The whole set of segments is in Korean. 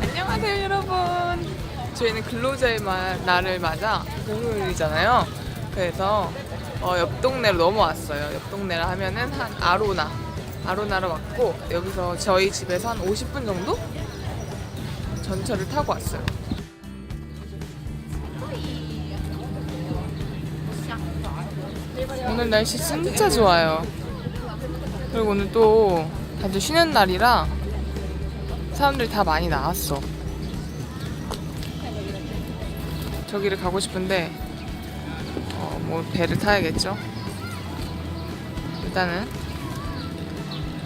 안녕하세요 여러분. 저희는 근로자의 마- 날을 맞아 공휴일이잖아요. 그래서 어, 옆 동네로 넘어왔어요. 옆 동네를 하면은 한 아로나 아로나로 왔고 여기서 저희 집에서 한 50분 정도 전철을 타고 왔어요 오늘 날씨 진짜 좋아요 그리고 오늘 또 다들 쉬는 날이라 사람들이 다 많이 나왔어. 저기를 가고 싶은데 어, 뭐 배를 타야겠죠. 일단은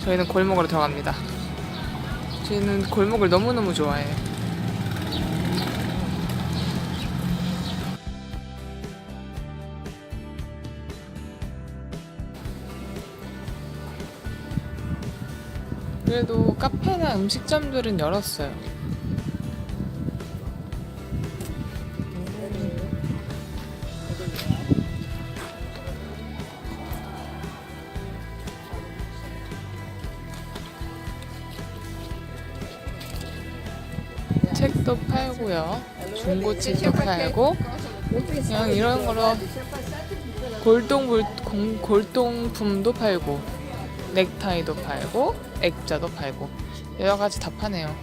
저희는 골목으로 들어갑니다. 저희는 골목을 너무너무 좋아해요. 그래도 카페나 음식점들은 열었어요. 팔고요. 중고책도 팔고 그냥 이런 거로 골동 공- 골동품도 팔고 넥타이도 팔고 액자도 팔고 여러 가지 다 파네요.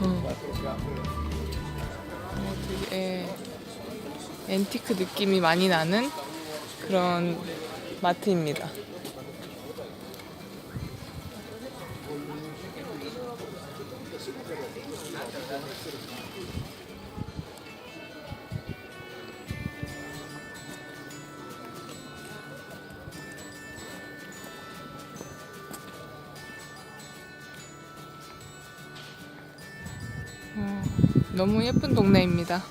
어. 어, 되게 앤티크 느낌이 많이 나는 그런 마트입니다. 너무 예쁜 동네입니다.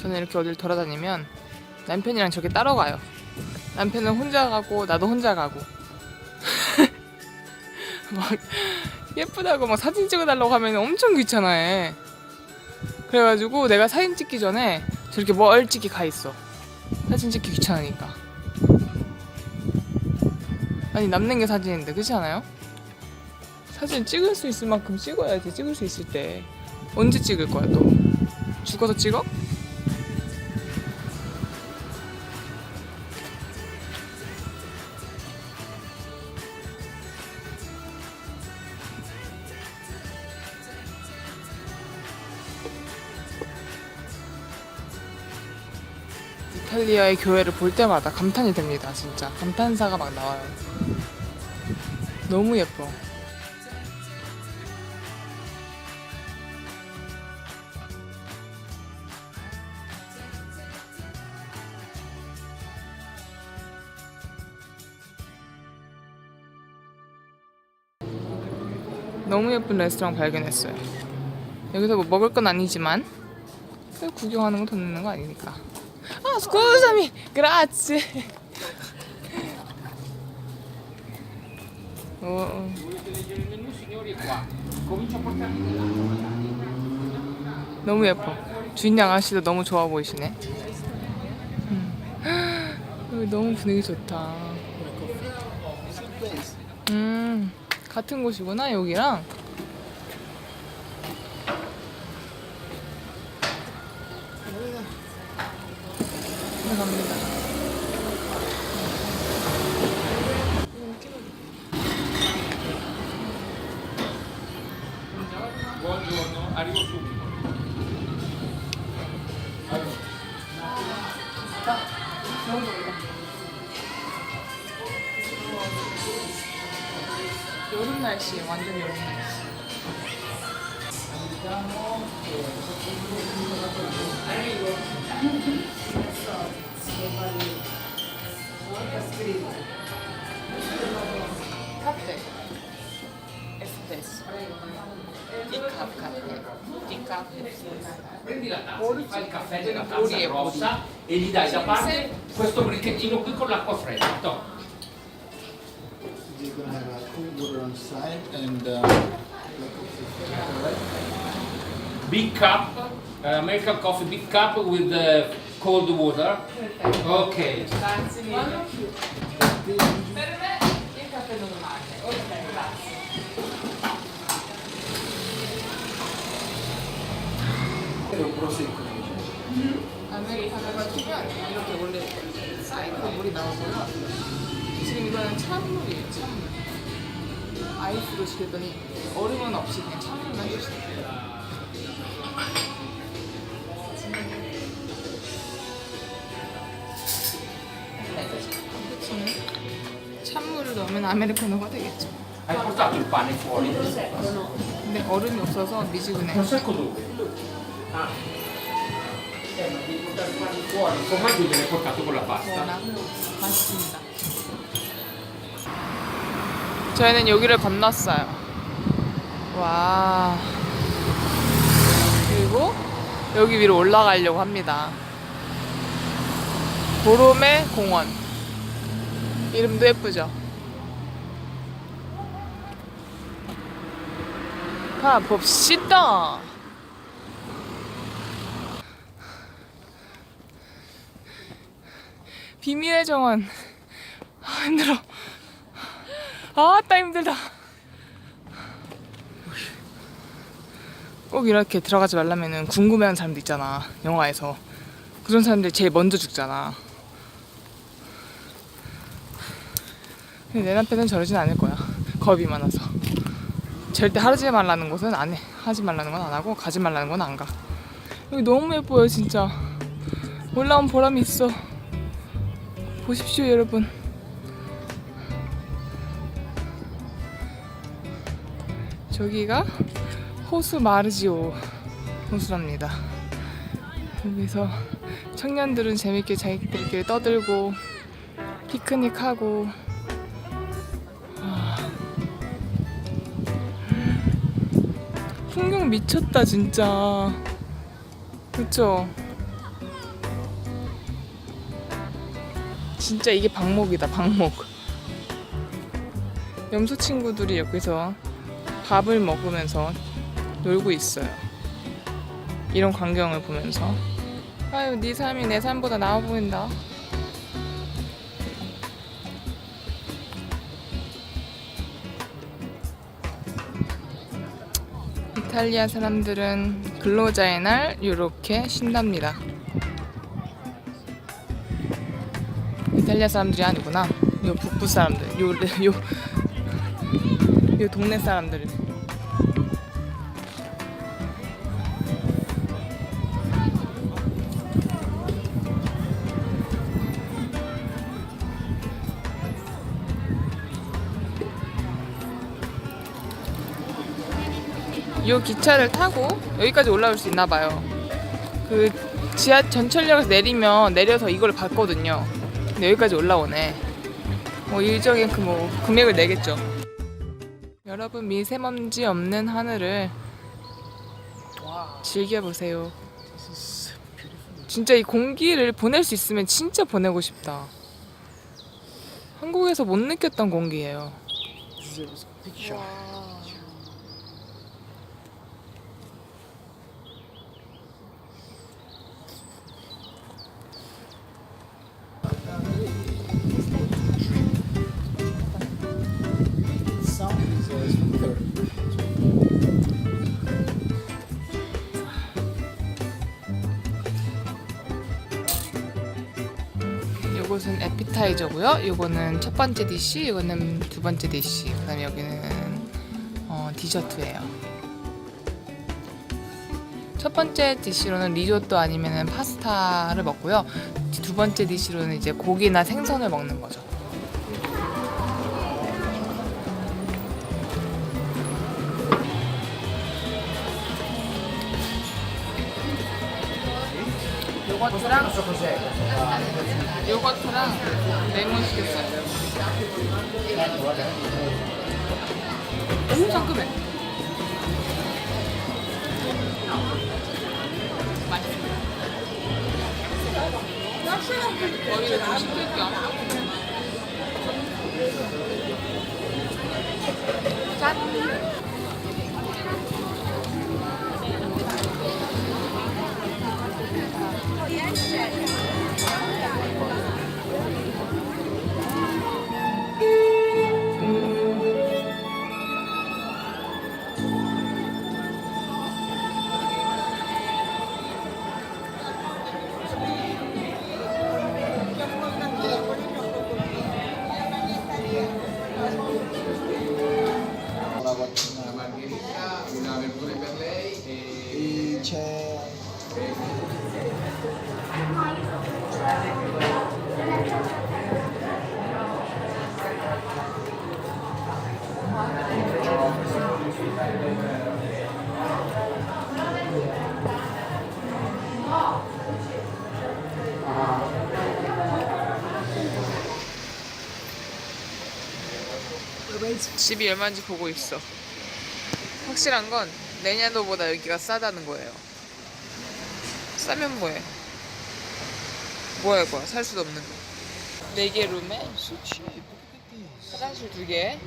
저는 이렇게 어딜 돌아다니면 남편이랑 저렇게 따라가요. 남편은 혼자 가고 나도 혼자 가고 막 예쁘다고 막 사진 찍어달라고 하면 엄청 귀찮아해. 그래가지고 내가 사진 찍기 전에 저렇게 멀찍이 가 있어. 사진 찍기 귀찮으니까. 아니 남는 게 사진인데 그렇지 않아요? 사진 찍을 수 있을 만큼 찍어야지 찍을 수 있을 때 언제 찍을 거야 또 죽어서 찍어? 이탈리아의 교회를 볼 때마다 감탄이 됩니다 진짜. 감탄사가 막 나와요. 너무 예뻐. 너무 예쁜 레스토랑 발견했어요. 여기서 뭐 먹을 건 아니지만 구경하는 거 돈 내는 거 아니니까 아, scusami, grazie. 어, 너무 예뻐. 주인 아가씨도 너무 좋아 보이시네. 음. 너무 분위기 좋다. 음, 같은 곳이구나 여기랑. Subito. 여름 날씨, 완전 여름 날씨. scritto. Caffè. Espresso. Decaf caffè. Decaf Prendi la tazza, ti fai il caffè della tazza rossa e gli dai da parte questo brichettino qui con l'acqua fredda. Toh. You're gonna have a cool water on side and uh, big cup, uh, American coffee big cup with the cold water. Ok. Grazie mille. Per me il caffè normale. Ok, grazie. prosecco. 아메리카노 같으면 이렇게 원래 사이드로 물이 나오고요. 지금 이거는 찬물이에요, 찬물. 아이스로 시켰더니 얼음은 없이 그냥 찬물만 주시대요. 찬물을 넣으면 아메리카노가 되겠죠. Hai portato il pane fuori? 근데 얼음이 없어서 미지근해. Prosecco dove? Ah. Eh, ma devi portare il pane fuori. Il formaggio viene portato con la pasta. 워낙 맛있습니다. 저희는 여기를 건넜어요. 와. 그리고 여기 위로 올라가려고 합니다. 보롬의 공원. 이름도 예쁘죠? 가 봅시다. 비밀의 정원. 아, 힘들어. 아따 힘들다. 꼭 이렇게 들어가지 말라면은 궁금해하는 사람도 있잖아. 영화에서. 그런 사람들이 제일 먼저 죽잖아. 근데 내 남편은 저러진 않을 거야. 겁이 많아서. 절대 하지 말라는 곳은 안 해. 하지 말라는 건 안 하고 가지 말라는 건 안 가. 여기 너무 예뻐요, 진짜. 올라온 보람이 있어. 보십시오, 여러분. 저기가 호수 마르지오 호수랍니다. 여기서 청년들은 재밌게 자기들끼리 떠들고 피크닉하고 풍경 미쳤다 진짜. 그쵸? 진짜 이게 방목이다 방목. 염소 친구들이 여기서 밥을 먹으면서 놀고 있어요. 이런 광경을 보면서. 아유 네 삶이 내 삶보다 나아 보인다 이탈리아 사람들은 근로자의 날 이렇게 쉰답니다. 이탈리아 사람들이 아니구나. 요 북부 사람들, 요, 요, 요 동네 사람들. 요 기차를 타고 여기까지 올라올 수 있나 봐요. 그 지하 전철역에서 내리면 내려서 이걸 받거든요. 근데 여기까지 올라오네. 뭐 일정의 그 뭐 금액을 내겠죠. 여러분 미세먼지 없는 하늘을 즐겨 보세요. 진짜 이 공기를 보낼 수 있으면 진짜 보내고 싶다. 한국에서 못 느꼈던 공기예요. 에피타이저고요. 요거는 첫 번째 디시, 요거는 두 번째 디시. 그다음에 여기는 어, 디저트예요. 첫 번째 디시로는 리조또 아니면은 파스타를 먹고요. 두 번째 디시로는 이제 고기나 생선을 먹는 거죠. 요거트랑 요거트랑 레몬 시켰어요. 너무 상큼해. 맛있어. 머리를 좀 식힐 겸. 짠! 집이 얼마인지 보고 있어. 확실한 건 내년도보다 여기가 싸다는 거예요. 싸면 뭐해? 뭐할 거야? 살 수도 없는 거. 네 개 룸에. 화장실 두 개.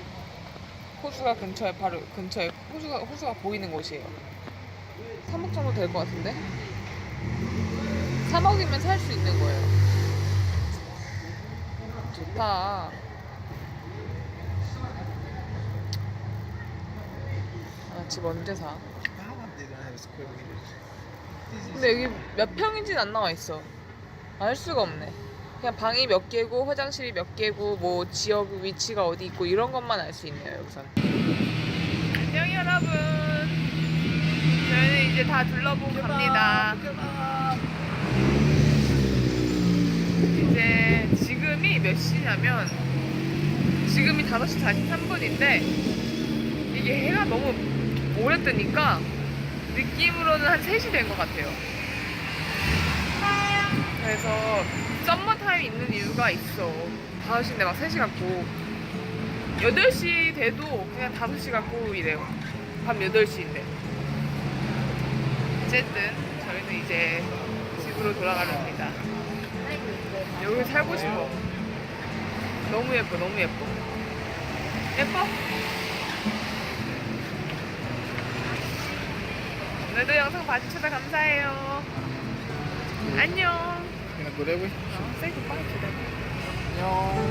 호수가 근처에 바로 근처에 호수가 호수가 보이는 곳이에요. 3억 정도 될 것 같은데? 3억이면 살 수 있는 거예요. 좋다. 아, 집 언제 사? 근데 여기 몇 평인지는 안 나와 있어. 알 수가 없네. 그냥 방이 몇 개고 화장실이 몇 개고 뭐 지역 위치가 어디 있고 이런 것만 알 수 있네요 여기선. 안녕 여러분. 저희는 이제 다 둘러보고 갑니다. 이제 지금이 몇 시냐면 지금이 5시 43분인데 이게 해가 너무 오래 뜨니까 느낌으로는 한 3시 된 것 같아요. 그래서 썸머 타임 있는 이유가 있어. 5시인데 막 3시 같고 8시 돼도 그냥 5시 같고 이래요. 밤 8시인데. 어쨌든 저희는 이제 집으로 돌아가렵니다. 여기 살고 싶어. 너무 예뻐, 너무 예뻐. 예뻐? 오늘도 영상 봐주셔서 감사해요. 안녕. go that way. 어, goodbye to them. No.